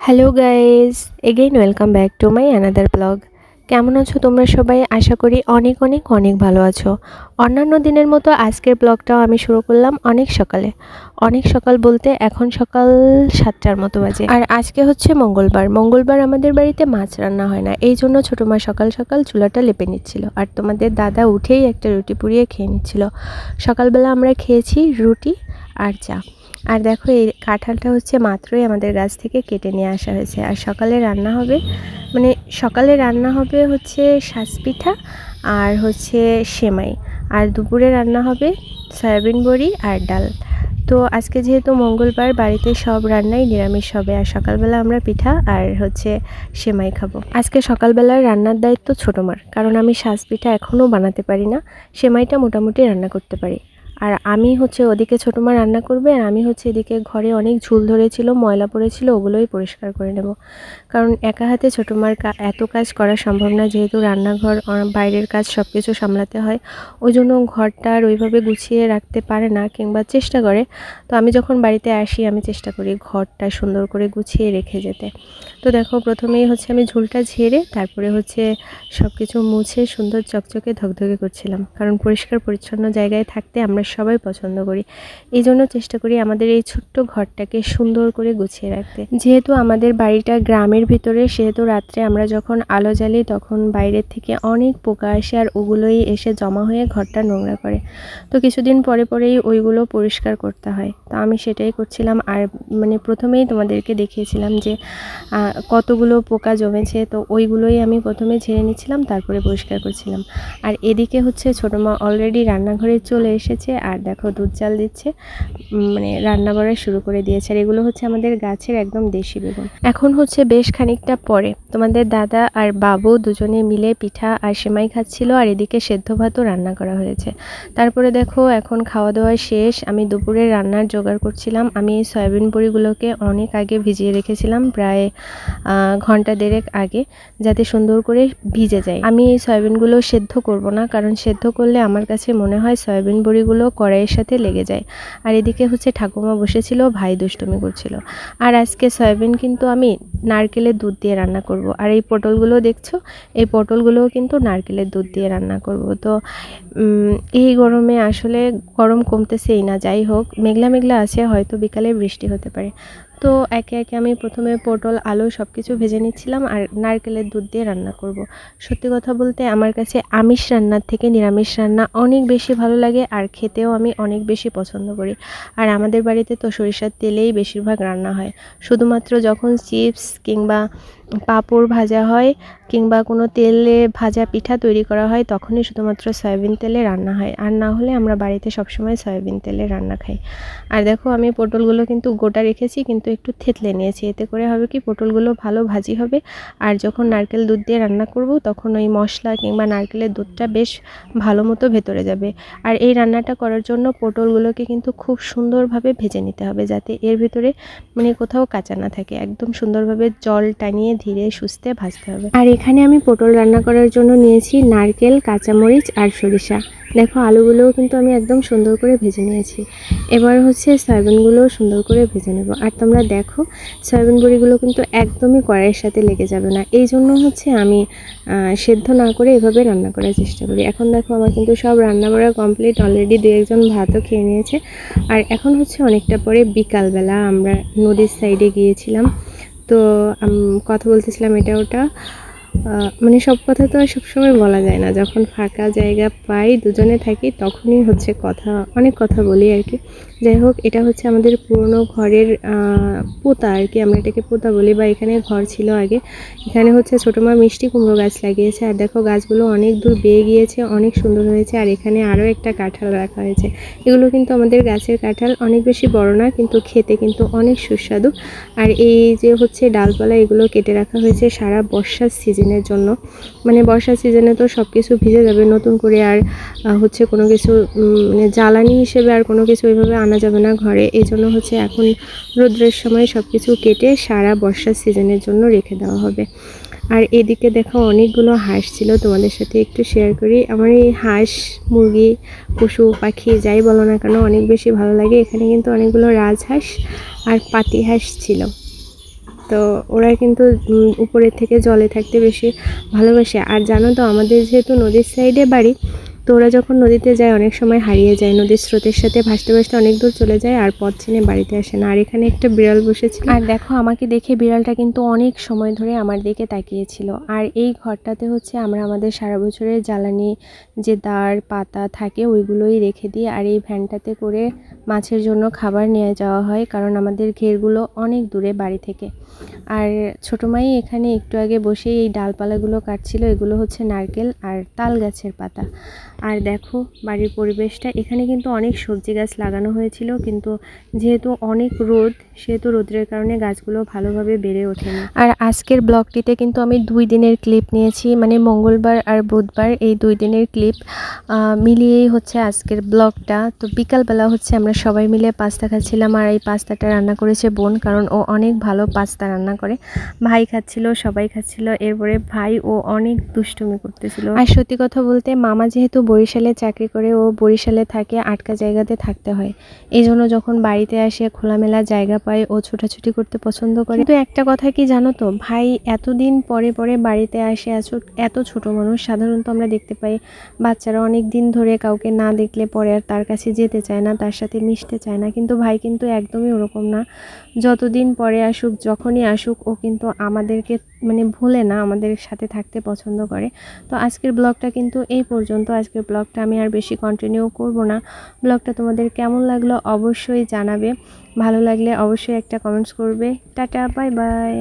hello guys again welcome back to my another blog কেমন আছো তোমরা সবাই? আশা করি অনেক অনেক অনেক ভালো আছো। অন্যান্য দিনের মতো আজকের ব্লগটাও আমি শুরু করলাম অনেক সকালে। অনেক সকাল বলতে এখন সকাল সাতটার মতো বাজে। আর আজকে হচ্ছে মঙ্গলবার। মঙ্গলবার আমাদের বাড়িতে মাছ রান্না হয় না। এই জন্য ছোটো মা সকাল সকাল চুলাটা লেপে নিচ্ছিল। আর তোমাদের দাদা উঠেই একটা রুটি পুড়িয়ে খেয়ে নিচ্ছিল। সকালবেলা আমরা খেয়েছি রুটি আর চা। আর দেখো এই কাঁঠালটা হচ্ছে মাত্রই আমাদের গাছ থেকে কেটে নিয়ে আসা হয়েছে। আর সকালে রান্না হবে মানে সকালে রান্না হবে হচ্ছে শাঁস পিঠা আর হচ্ছে সেমাই। আর দুপুরে রান্না হবে সয়াবিন বড়ি আর ডাল। তো আজকে যেহেতু মঙ্গলবার, বাড়িতে সব রান্নাই নিরামিষ হবে আর সকালবেলা আমরা পিঠা আর হচ্ছে সেমাই খাব। আজকে সকালবেলার রান্নার দায়িত্ব ছোটো মার, কারণ আমি শাঁস পিঠা এখনও বানাতে পারি না। সেমাইটা মোটামুটি রান্না করতে পারি। আর আমি হচ্ছে ওদিকে ছোটো মা রান্না করবে আর আমি হচ্ছে এদিকে ঘরে অনেক ঝুল ধরেছিল, ময়লা পড়েছিল, ওগুলোই পরিষ্কার করে নেব। কারণ একা হাতে ছোটো মার এত কাজ করা সম্ভব না, যেহেতু রান্নাঘর বাইরের কাজ সব কিছু সামলাতে হয়। ওই জন্য ঘরটা আর ওইভাবে গুছিয়ে রাখতে পারে না কিংবা চেষ্টা করে। তো আমি যখন বাড়িতে আসি, আমি চেষ্টা করি ঘরটা সুন্দর করে গুছিয়ে রেখে যেতে। তো দেখো, প্রথমেই হচ্ছে আমি ঝুলটা ঝেড়ে, তারপরে হচ্ছে সব কিছু মুছে সুন্দর চকচকে ধকধকে করছিলাম। কারণ পরিষ্কার পরিচ্ছন্ন জায়গায় থাকতে আমরা সবাই পছন্দ করি। এই জন্য চেষ্টা করি আমাদের এই ছোট্ট ঘরটাকে সুন্দর করে গুছিয়ে রাখতে। যেহেতু আমাদের বাড়িটা গ্রামের ভিতরে, সেহেতু রাত্রে আমরা যখন আলো জ্বালি তখন বাইরের থেকে অনেক পোকা আসে আর ওগুলোই এসে জমা হয়ে ঘরটা নোংরা করে। তো কিছুদিন পরে পরেই ওইগুলো পরিষ্কার করতে হয়। তো আমি সেটাই করছিলাম আর মানে প্রথমেই তোমাদেরকে দেখিয়েছিলাম যে কতগুলো পোকা জমেছে। তো ওইগুলোই আমি প্রথমে ঝেড়ে নিচ্ছিলাম, তারপরে পরিষ্কার করছিলাম। আর এদিকে হচ্ছে ছোটো মা অলরেডি রান্নাঘরে চলে এসেছে আর দেখো দুধ চাল দিচ্ছে মানে রান্না করা শুরু করে দিয়েছে। আর এগুলো হচ্ছে আমাদের গাছের একদম দেশি বেগুন। এখন হচ্ছে বেশ খানিকটা পরে। তোমাদের দাদা আর বাবু দুজনে মিলে পিঠা আর সেমাই খাচ্ছিল, আর এদিকে সেদ্ধ ভাতও রান্না করা হয়েছে। তারপরে দেখো এখন খাওয়া দাওয়া শেষ। আমি দুপুরে রান্নার জোগাড় করছিলাম। আমি এই সয়াবিন বড়িগুলোকে অনেক আগে ভিজিয়ে রেখেছিলাম, প্রায় ঘণ্টা দেড়েক আগে, যাতে সুন্দর করে ভিজে যায়। আমি এই সয়াবিনগুলো সেদ্ধ করব না, কারণ সেদ্ধ করলে আমার কাছে মনে হয় সয়াবিন বড়িগুলো কড়াইয়ের সাথে লেগে যায়। আর এদিকে হচ্ছে ঠাকুমা বসেছিল, ভাই দুষ্টুমি করছিল। আর আজকে সয়াবিন কিন্তু আমি নারকেলের দুধ দিয়ে রান্না করব। আর এই পটলগুলো দেখছ? এই পটলগুলোও কিন্তু নারকেলের দুধ দিয়ে রান্না করব। তো এই গরমে আসলে গরম কমতেছেই না, যাই হোক। মেঘলা মেঘলা আছে, হয়তো বিকালে বৃষ্টি হতে পারে। তো একে একে আমি প্রথমে পটল, আলু সব কিছু ভেজে নিচ্ছিলাম আর নারকেলের দুধ দিয়ে রান্না করব। সত্যি কথা বলতে আমার কাছে আমিষ রান্নার থেকে নিরামিষ রান্না অনেক বেশি ভালো লাগে আর খেতেও আমি অনেক বেশি পছন্দ করি আর আমাদের বাড়িতে তো সরিষার তেলেই বেশিরভাগ রান্না হয় শুধুমাত্র যখন চিপস কিংবা পাঁপড় ভাজা হয় কিংবা কোনো তেলে ভাজা পিঠা তৈরি করা হয়, তখনই শুধুমাত্র সয়াবিন তেলে রান্না হয়। আর না হলে আমরা বাড়িতে সবসময় সয়াবিন তেলে রান্না খাই। আর দেখো, আমি পটলগুলো কিন্তু গোটা রেখেছি, কিন্তু একটু থেতলে নিয়েছি। এতে করে হবে কি, পটলগুলো ভালো ভাজি হবে। আর যখন নারকেল দুধ দিয়ে রান্না করব, তখন ওই মশলা কিংবা নারকেলের দুধটা বেশ ভালো মতো ভেতরে যাবে। আর এই রান্নাটা করার জন্য পটলগুলোকে কিন্তু খুব সুন্দরভাবে ভেজে নিতে হবে, যাতে এর ভিতরে মানে কোথাও কাঁচা না থাকে। একদম সুন্দরভাবে জল টানিয়ে ধীরে সুস্থে ভাজতে হবে। আর এখানে আমি পটল রান্না করার জন্য নিয়েছি নারকেল, কাঁচামরিচ আর সরিষা। দেখো, আলুগুলোও কিন্তু আমি একদম সুন্দর করে ভেজে নিয়েছি। এবার হচ্ছে সয়াবিনগুলোও সুন্দর করে ভেজে নেব। আর তোমরা দেখো, সয়াবিন বড়িগুলো কিন্তু একদমই কড়াইয়ের সাথে লেগে যাবে না। এই জন্য হচ্ছে আমি সেদ্ধ না করে এভাবে রান্না করার চেষ্টা করি। এখন দেখো, আমার কিন্তু সব রান্না করা কমপ্লিট অলরেডি দু একজন ভাতও খেয়ে নিয়েছে। আর এখন হচ্ছে অনেকটা পরে বিকালবেলা আমরা নদীর সাইডে গিয়েছিলাম। তো কথা বলতেছিলাম এটা ওটা। মানে সব কথা তো আর সবসময় বলা যায় না। যখন ফাঁকা জায়গা পাই, দুজনে থাকি, তখনই হচ্ছে কথা, অনেক কথা বলি আর কি। যাই হোক, এটা হচ্ছে আমাদের পুরনো ঘরের পোতা আর কি। আমরা এটাকে পোতা বলি বা এখানে ঘর ছিল আগে। এখানে হচ্ছে ছোটো মা মিষ্টি কুমড়ো গাছ লাগিয়েছে। আর দেখো, গাছগুলো অনেক দূর বেয়ে গিয়েছে, অনেক সুন্দর হয়েছে। আর এখানে আরও একটা কাঁঠাল রাখা হয়েছে। এগুলো কিন্তু আমাদের গাছের কাঁঠাল, অনেক বেশি বড় না, কিন্তু খেতে কিন্তু অনেক সুস্বাদু। আর এই যে হচ্ছে ডালপালা, এগুলো কেটে রাখা হয়েছে সারা বর্ষার সিজনের জন্য। মানে বর্ষার সিজনে তো সব কিছু ভিজে যাবে, নতুন করে আর হচ্ছে কোনো কিছু মানে জ্বালানি হিসেবে আর কোনো কিছু ওইভাবে আনা যাবে না ঘরে। এই জন্য হচ্ছে এখন রৌদ্রের সময় সব কিছু কেটে সারা বর্ষার সিজনের জন্য রেখে দেওয়া হবে। আর এদিকে দেখো অনেকগুলো হাঁস ছিল, তোমাদের সাথে একটু শেয়ার করি। আমার এই হাঁস, মুরগি, পশু, পাখি যাই বলো না কেন, অনেক বেশি ভালো লাগে। এখানে কিন্তু অনেকগুলো রাজহাঁস আর পাতি হাঁস ছিল। তো ওরা কিন্তু উম, উপরের থেকে জলে থাকতে বেশি ভালোবাসে। আর জানো তো আমাদের যেহেতু নদীর সাইডে বাড়ি তো ওরা যখন নদীতে যায় অনেক সময় হারিয়ে যায়। নদীর স্রোতের সাথে ভাসতে ভাসতে অনেক দূর চলে যায় আর পথ চিনে বাড়িতে আসে না। আর এখানে একটা বিড়াল বসেছিল। আর দেখো আমাকে দেখে বিড়ালটা কিন্তু অনেক সময় ধরে আমার দিকে তাকিয়েছিল। আর এই ঘরটাতে হচ্ছে আমরা আমাদের সারা বছরের জ্বালানি যে দাঁড় পাতা থাকে ওইগুলোই রেখে দিই। আর এই ভ্যানটাতে করে মাছের জন্য খাবার নিয়ে যাওয়া হয় কারণ আমাদের ঘেরগুলো অনেক দূরে বাড়ি থেকে। আর ছোটো মাই এখানে একটু আগে বসেই এই ডালপালাগুলো কাটছিল, এগুলো হচ্ছে নারকেল আর তাল গাছের পাতা। আর দেখো বাড়ির পরিবেশটা, এখানে কিন্তু অনেক সবজি গাছ লাগানো হয়েছিল, কিন্তু যেহেতু অনেক রোদ, সেহেতু রোদের কারণে গাছগুলো ভালোভাবে বেড়ে ওঠেনি। আর আজকের ব্লগটিতে কিন্তু আমি দুই দিনের ক্লিপ নিয়েছি মানে মঙ্গলবার আর বুধবার এই দুই দিনের ক্লিপ। মিলিয়েই হচ্ছে আজকের ব্লগটা। তো বিকালবেলা হচ্ছে আমরা সবাই মিলে পাস্তা খাচ্ছিলাম, আর এই পাস্তাটা রান্না করেছে বোন, কারণ ও অনেক ভালো পাস্তা রান্না করে। ভাই খাচ্ছিল, সবাই খাচ্ছিল, এরপরে ভাই ও অনেক দুষ্টুমি করতেছিল। আর সত্যি কথা বলতে মামা যেহেতু বরিশালে চাকরি করে, ও বরিশালে থাকে, আটকা জায়গাতে থাকতে হয়। এই জন্য যখন বাড়িতে আসে, খোলামেলা জায়গা পায়, ও ছোটাছুটি করতে পছন্দ করে। কিন্তু একটা কথা কি জানো তো? ভাই এতদিন পরে পরে বাড়িতে আসে, এত- ছোট মানুষ, সাধারণত আমরা দেখতে পাই বাচ্চারা অনেক দিন ধরে কাউকে না দেখলে পরে আর তার কাছে যেতে চায় না, তার সাথে মিশতে চায় না। কিন্তু ভাই কিন্তু একদমই ওরকম না। যতদিন পরে আসুক যখনই আসুক, ও কিন্তু আমাদেরকে মানে ভুলে না আমাদের সাথে থাকতে পছন্দ করে। তো আজকের ব্লগটা কিন্তু এই পর্যন্ত। আজকের ব্লগটা আমি আর বেশি কন্টিনিউ করব না। ব্লগটা তোমাদের কেমন লাগল অবশ্যই জানাবে। ভালো লাগলে অবশ্যই একটা কমেন্টস করবে। Tata bye bye